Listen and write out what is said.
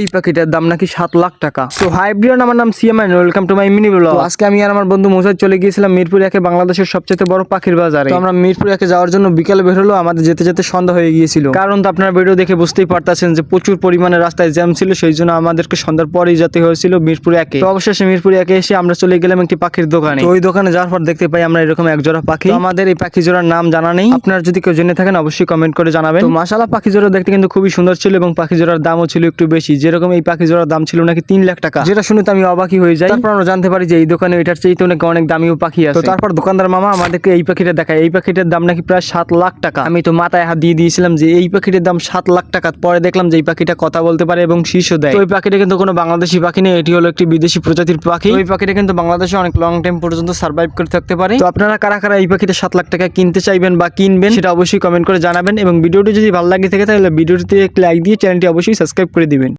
এই পাখিটার দাম নাকি সাত লাখ টাকা। তো হাই ব্রিয়ন আমার নাম C M I welcome to my mini blog আজকে আমি আর আমার বন্ধু মোসাদ চলে গিয়েছিলাম মিরপুর একে বাংলাদেশের সবচেয়ে বড় পাখির বাজারে। আমরা মিরপুর একে যাওয়ার জন্য বিকালে বের হলো আমাদের যেতে যেতে সন্ধ্যা হয়ে গিয়েছিল। কারণ তো আপনারা ভিডিও দেখে বুঝতেই পারতেছেন যে প্রচুর পরিমাণে রাস্তায় জ্যাম ছিল সেই জন্য আমাদেরকে সন্ধ্যার পরেই যেতে হয়েছিল মিরপুর একে। তো অবশেষে মিরপুর একে এসে আমরা চলে গেলাম একটি পাখির দোকানে। ওই দোকানে যাওয়ার পর দেখতে পাই আমরা এরকম এক জোড়া পাখি আমাদের এই পাখি জোড়ার নাম জানা নেই। আপনারা যদি কেউ জেনে থাকেন অবশ্যই কমেন্ট করে জানাবেন। তো মাসালা পাখি জোড়া দেখতে কিন্তু খুবই সুন্দর ছিল এবং পাখি জোড়ার দামও ছিল একটু বেশি। যেরকম এই পাখি জোড়ার দাম ছিল নাকি তিন লাখ টাকা। যেটা শুনে তো আমি অবাকই হয়ে যাই। তারপর আমরা জানতে পারি যে এই দোকানে এটার চাইতে অনেক অনেক দামিও পাখি আছে। তো তারপর দোকানদার মামা আমাদেরকে এই পাখিটা দেখায়। এই পাখিটার দাম নাকি প্রায় সাত লাখ টাকা। আমি তো মাথায় হাত দিয়ে দিয়েছিলাম যে এই পাখিটার দাম সাত লাখ টাকা। পরে দেখলাম যে এই পাখিটা কথা বলতে পারে এবং শীর্ষও দেয়। তো ওই পাখিটা কিন্তু কোনো বাংলাদেশি পাখি নেই। এটি হলো একটি বিদেশি প্রজাতির পাখি। ওই পাখিটা কিন্তু বাংলাদেশে অনেক লং টাইম পর্যন্ত সার্ভাইভ করে থাকতে পারে। তো আপনারা কারা কারা এই পাখিটা সাত লাখ টাকা কিনতে চাইবেন বা কিনবেন সেটা অবশ্যই কমেন্ট করে জানাবেন এবং ভিডিওটি যদি ভালো লাগে থাকে তাহলে ভিডিওটিতে লাইক দিয়ে চ্যানেলটি অবশ্যই সাবস্ক্রাইব করে দিবেন।